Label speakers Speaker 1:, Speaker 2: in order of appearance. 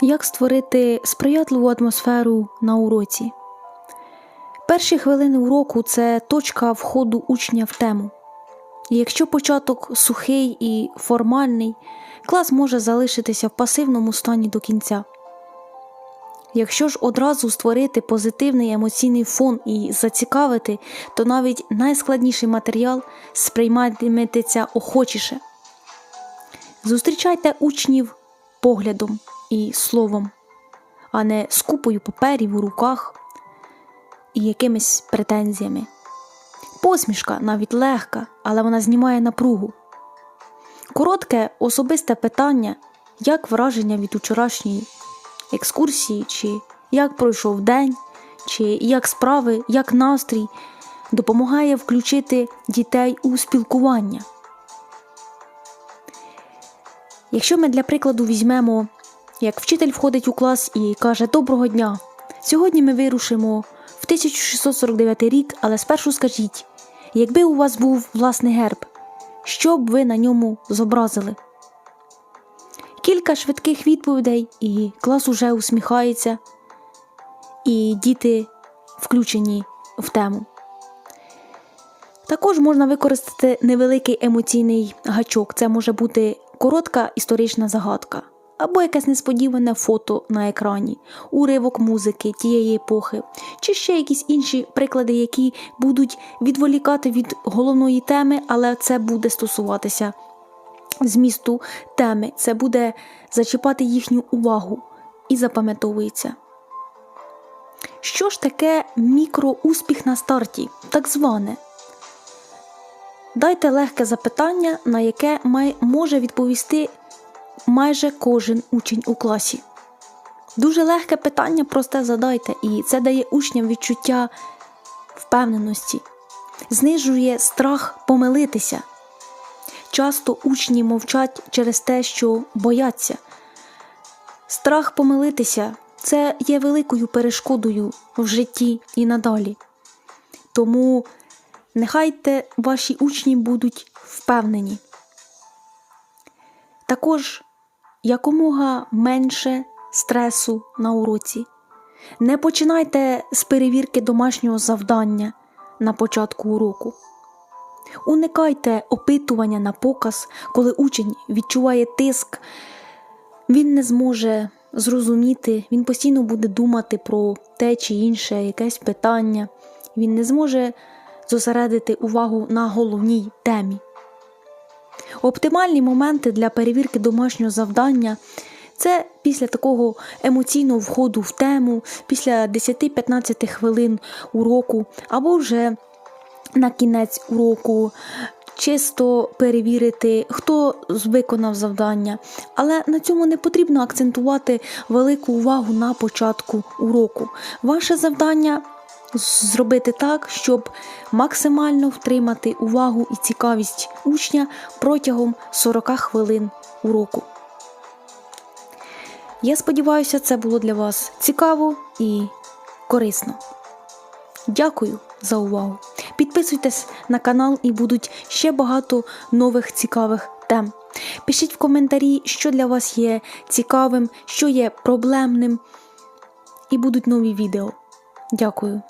Speaker 1: Як створити сприятливу атмосферу на уроці? Перші хвилини уроку це точка входу учня в тему. І якщо початок сухий і формальний, клас може залишитися в пасивному стані до кінця. Якщо ж одразу створити позитивний емоційний фон і зацікавити, то навіть найскладніший матеріал сприйматиметься охочіше. Зустрічайте учнів поглядом і словом, а не з купою паперів у руках і якимись претензіями. Посмішка навіть легка, але вона знімає напругу. Коротке особисте питання, як враження від вчорашньої екскурсії, чи як пройшов день, чи як справи, як настрій, допомагає включити дітей у спілкування. Якщо ми для прикладу візьмемо, як вчитель входить у клас і каже Доброго дня! Сьогодні ми вирушимо в 1649 рік, але спершу скажіть, якби у вас був власний герб, що б ви на ньому зобразили? Кілька швидких відповідей, і клас уже усміхається, і діти включені в тему. Також можна використати невеликий емоційний гачок. Це може бути коротка історична загадка, або якесь несподіване фото на екрані, уривок музики тієї епохи, чи ще якісь інші приклади, які будуть відволікати від головної теми, але це буде стосуватися змісту теми, це буде зачіпати їхню увагу і запам'ятовується. Що ж таке мікроуспіх на старті, так зване? Дайте легке запитання, на яке май- може відповісти майже кожен учень у класі. Дуже легке питання, просте задайте, і це дає учням відчуття впевненості, знижує страх помилитися. Часто учні мовчать через те, що бояться. Страх помилитися це є великою перешкодою в житті і надалі. Тому нехайте ваші учні будуть впевнені. Також якомога менше стресу на уроці. Не починайте з перевірки домашнього завдання на початку уроку. Уникайте опитування на показ, коли учень відчуває тиск, він не зможе зрозуміти, він постійно буде думати про те чи інше якесь питання, він не зможе зосередити увагу на головній темі. Оптимальні моменти для перевірки домашнього завдання це після такого емоційного входу в тему, після 10-15 хвилин уроку, або вже на кінець уроку. Чисто перевірити, хто виконав завдання, але на цьому не потрібно акцентувати велику увагу на початку уроку. Ваше завдання зробити так, щоб максимально втримати увагу і цікавість учня протягом 40 хвилин уроку. Я сподіваюся, це було для вас цікаво і корисно. Дякую за увагу. Підписуйтесь на канал і будуть ще багато нових цікавих тем. Пишіть в коментарі, що для вас є цікавим, що є проблемним, і будуть нові відео. Дякую.